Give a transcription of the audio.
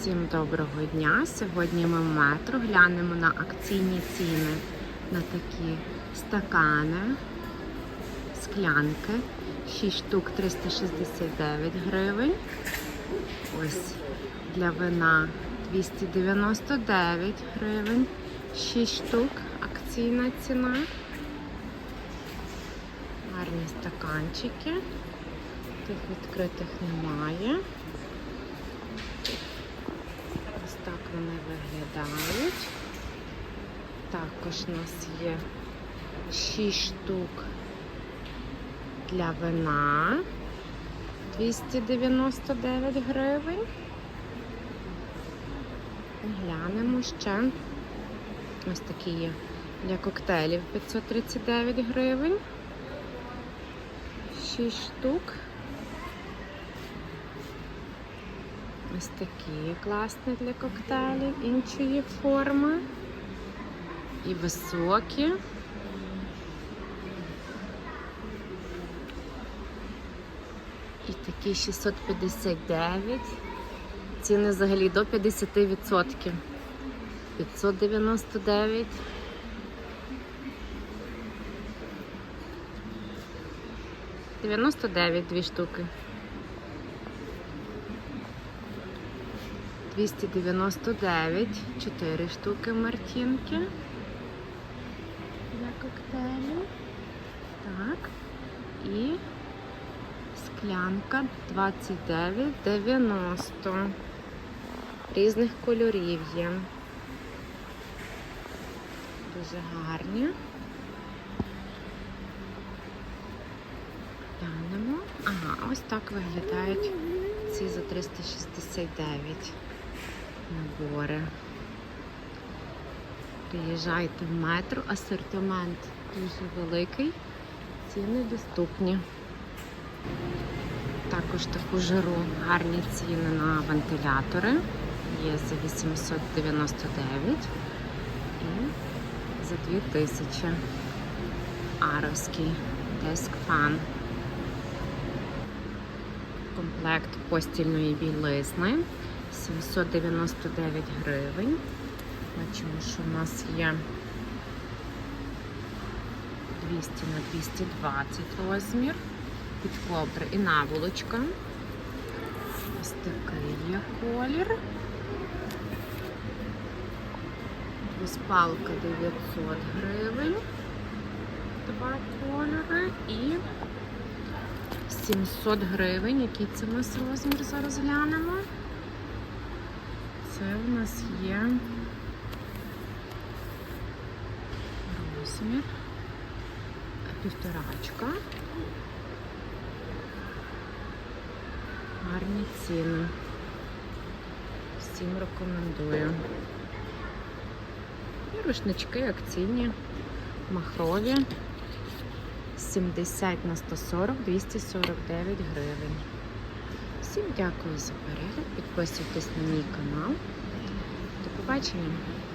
Всім доброго дня! Сьогодні ми в метро глянемо на акційні ціни на такі стакани, склянки. 6 штук 369 гривень. Ось для вина 299 гривень. 6 штук акційна ціна. Гарні стаканчики. Тих відкритих немає. Ось так вони виглядають. Також у нас є 6 штук для вина 299 гривень. Глянемо ще. Ось такі є для коктейлів 539 гривень. 6 штук. Ось такі класні для коктейлів іншої форми. І високі. І такі 659. Ціни взагалі до 50%. 599. Дев'яносто дев'ять дві штуки. 299, 4 штуки мартінки для коктейлю. Так. І склянка 29,90. Різних кольорів є. Дуже гарні. Глянемо. Ага, ось так виглядають ці за 369 набори. Приїжджайте в метро, асортимент дуже великий, ціни доступні. Також таку жару гарні ціни на вентилятори. Є за 899 і за 2000 аровський деск-фан. Комплект постільної білизни 799 гривень. Бачимо, що в нас є 200 на 220 розмір. Під ковдри і наволочка. Ось такий є колір. Спалка 900 гривень. Два кольори і 700 гривень. Який це у нас розмір? Зараз глянемо. Це у нас є розмір півторачка. Гарні ціни. Всім рекомендую. І рушнички акційні, махрові. 70 на 140, 249 гривень. Всім дякую за перегляд. Підписуйтесь на мій канал. До побачення!